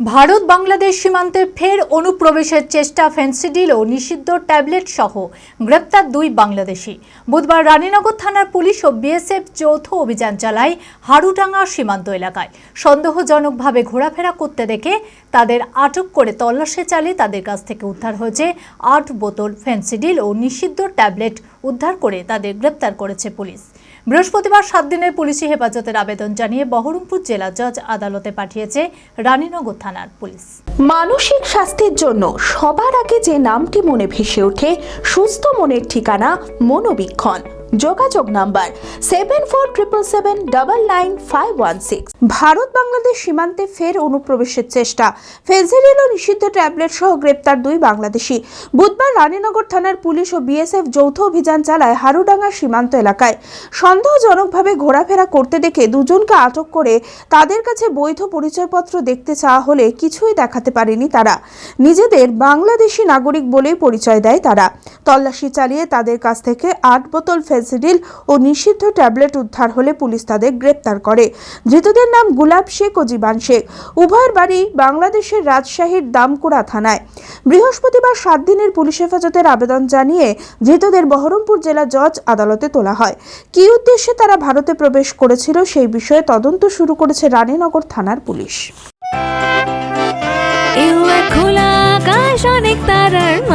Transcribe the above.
ভারত বাংলাদেশ সীমান্তে ফের অনুপ্রবেশের চেষ্টা ফেন্সিডিল ও নিষিদ্ধ ট্যাবলেট সহ গ্রেপ্তার দুই বাংলাদেশি। বুধবার রানীনগর থানার পুলিশ ও বিএসএফ যৌথ অভিযান চালায় হারুডাঙ্গা সীমান্ত এলাকায়। সন্দেহজনকভাবে ঘোরাফেরা করতে দেখে তাদের আটক করে তল্লাশি চালিয়ে তাদের কাছ থেকে উদ্ধার হয়েছে আট বোতল ফেন্সিডিল ও নিষিদ্ধ ট্যাবলেট উদ্ধার করে তাদের গ্রেপ্তার করেছে পুলিশ। বৃহস্পতিবার সাত দিনের পুলিশি হেফাজতের আবেদন জানিয়ে বহরমপুর জেলা জজ আদালতে পাঠিয়েছে রানীনগর থানার পুলিশ। মানসিক স্বাস্থ্যের জন্য সবার আগে যে নামটি মনে ভেসে ওঠে, সুস্থ মনের ঠিকানা মনোবীক্ষণ। যোগাযোগ number seven four triple seven double nine five one six Bharat Bangladesh সীমান্তে ফের অনুপ্রবেশের চেষ্টা। ও নিষিদ্ধ ট্যাবলেট সহ গ্রেপ্তার দুই বাংলাদেশি। বুধবার রানীনগর থানার পুলিশ ও বিএসএফ যৌথ অভিযান চালায় হারুডাঙ্গা সীমান্ত এলাকায়। সন্দেহজনকভাবে ঘোরাফেরা করতে দেখে দুজনকে আটক করে তাদের কাছে বৈধ পরিচয়পত্র দেখতে চাওয়া হলে কিছুই দেখাতে পারেনি তারা। নিজেদের বাংলাদেশি নাগরিক বলেই পরিচয় দেয় তারা। তল্লাশি চালিয়ে তাদের কাছ থেকে আট বোতল ফেন্সিডিল ও নিষিদ্ধ ট্যাবলেট উদ্ধার হলে পুলিশ তাদের গ্রেপ্তার করে। ধৃতদের নাম গুলাব শেখ ও জীবান শেখ। উভয়ের বাড়ি বাংলাদেশের রাজশাহীর দামকুড়া থানায়। বৃহস্পতিবার সাত দিনের পুলিশ হেফাজতের আবেদন জানিয়ে ধৃতদের বহরমপুর জেলা জজ আদালতে তোলা হয়। কি উদ্দেশ্যে তারা ভারতে প্রবেশ করেছিল সেই বিষয়ে তদন্ত শুরু করেছে রানীনগর থানার পুলিশ। খোলা আকাশ অনেক